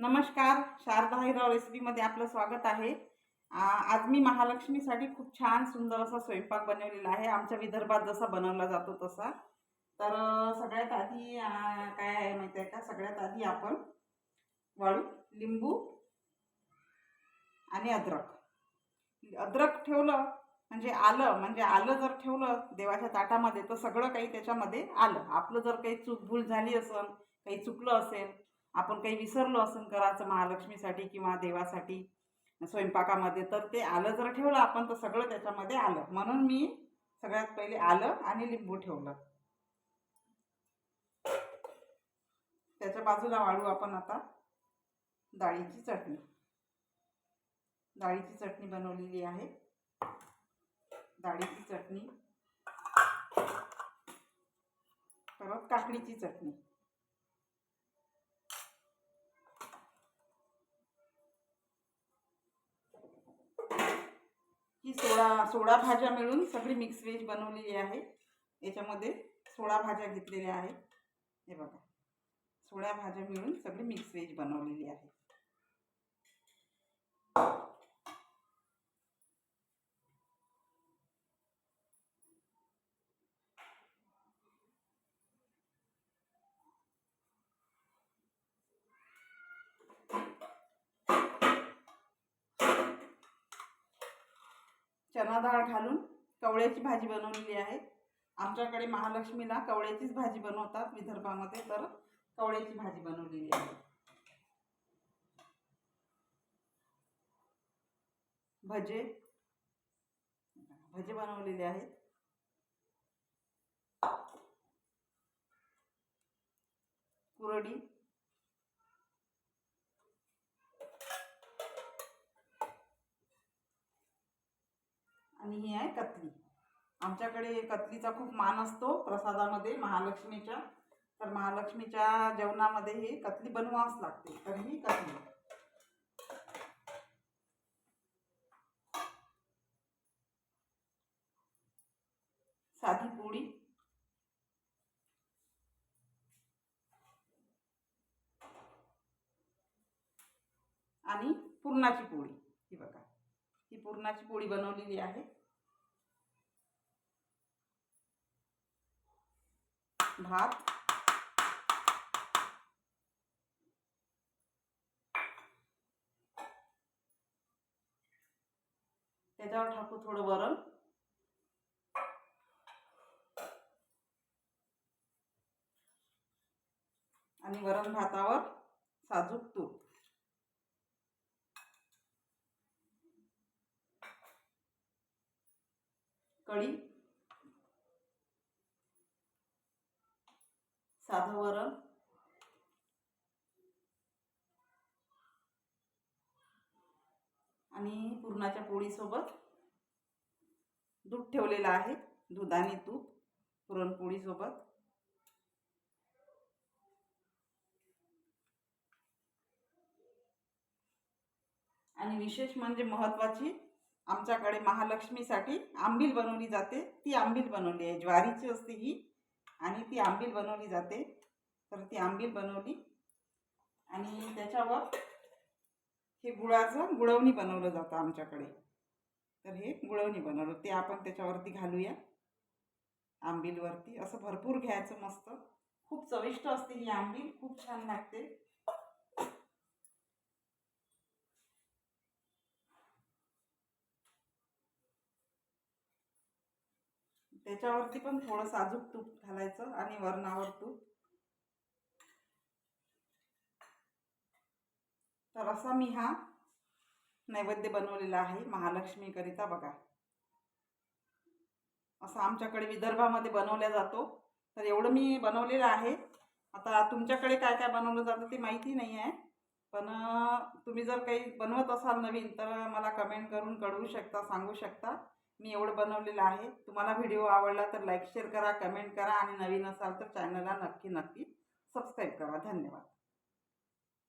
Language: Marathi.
नमस्कार शारदा हिराव रेसिपीमध्ये आपलं स्वागत आहे. आज मी महालक्ष्मीसाठी खूप छान सुंदर असा स्वयंपाक बनवलेला आहे. आमच्या विदर्भात जसा बनवला जातो तसा. तर सगळ्यात आधी काय आहे माहिती आहे का? सगळ्यात आधी आपण वाळू लिंबू आणि अद्रक. अद्रक ठेवलं म्हणजे आलं म्हणजे आलं जर ठेवलं देवाच्या ताटामध्ये तर सगळं काही त्याच्यामध्ये आलं. आपलं जर काही चूक भूल झाली असेल काही चुकलं असेल आपण काही विसरलो असेल करायचं महालक्ष्मीसाठी किंवा देवासाठी स्वयंपाकामध्ये तर ते आलं जर ठेवलं आपण तर सगळं त्याच्यामध्ये आलं. म्हणून मी सगळ्यात पहिले आलं आणि लिंबू ठेवलं. त्याच्या बाजूला वाळू आपण आता डाळीची चटणी. डाळीची चटणी बनवलेली आहे. डाळीची चटणी. परत काकडीची चटणी. ही सोळा सोळा भाज्या मिळून सगळी मिक्स व्हेज बनवलेली आहे. याच्यामध्ये सोळा भाज्या घेतलेल्या आहेत. हे बघा. सोळा भाज्या मिळून सगळी मिक्स व्हेज बनवलेली आहे. चना डाळ घालून कवळ्याची भाजी बनवलेली आहे. आमच्याकडे महालक्ष्मीला कवळ्याचीच भाजी बनवतात विदर्भामध्ये तर कवळ्याची भाजी बनवलेली आहे. भजे भजे बनवलेले आहेत. कुरडी आणि ही आहे कतली आमच्याकडे कतलीचा खूप मान असतो प्रसादामध्ये महालक्ष्मीच्या. तर महालक्ष्मीच्या जेवणामध्ये ही कतली बनवावंच लागते तर ही कतली साधी पोळी आणि पुरणाची पोळी. ही बघा ही पुरणाची पोळी बनवलेली आहे. भात. त्याच्यावर टाकू थोडं वरण. आणि वरण भातावर साजूक तूप. कढी. साधं वरण आणि पुरणाच्या पोळीसोबत दूध ठेवलेलं आहे. दूध आणि तूप पुरणपोळीसोबत आणि विशेष म्हणजे महत्त्वाची आमच्याकडे महालक्ष्मीसाठी आंबील बनवली जाते. ती आंबील बनवली आहे. ज्वारीची असते ही. आणि ती आंबील बनवली जाते. तर ती आंबील बनवली. आणि त्याच्यावर हे गुळाचं गुळवणी बनवलं जातं आमच्याकडे. तर हे गुळवणी बनवलं. ते आपण त्याच्यावरती घालूया. आंबीलवरती. असं भरपूर घ्यायचं मस्त. खूप चविष्ट असते ही आंबील. खूप छान लागते. त्याच्यावरती पण थोडं साजूक तूप घालायचं आणि वरणावर तूप. तर असा मी हा नैवेद्य बनवलेला आहे महालक्ष्मीकरिता बघा. असं आमच्याकडे विदर्भामध्ये बनवल्या जातो. तर एवढं मी बनवलेलं आहे. आता तुमच्याकडे काय काय बनवलं जातं ते माहिती नाही आहे. पण तुम्ही जर काही बनवत असाल नवीन तर मला कमेंट करून कळवू शकता सांगू शकता. मी एवढं बनवलेलं आहे. तुम्हाला व्हिडिओ आवडला तर लाईक शेअर करा कमेंट करा आणि नवीन असाल तर चॅनलला नक्की नक्की सबस्क्राईब करा. धन्यवाद.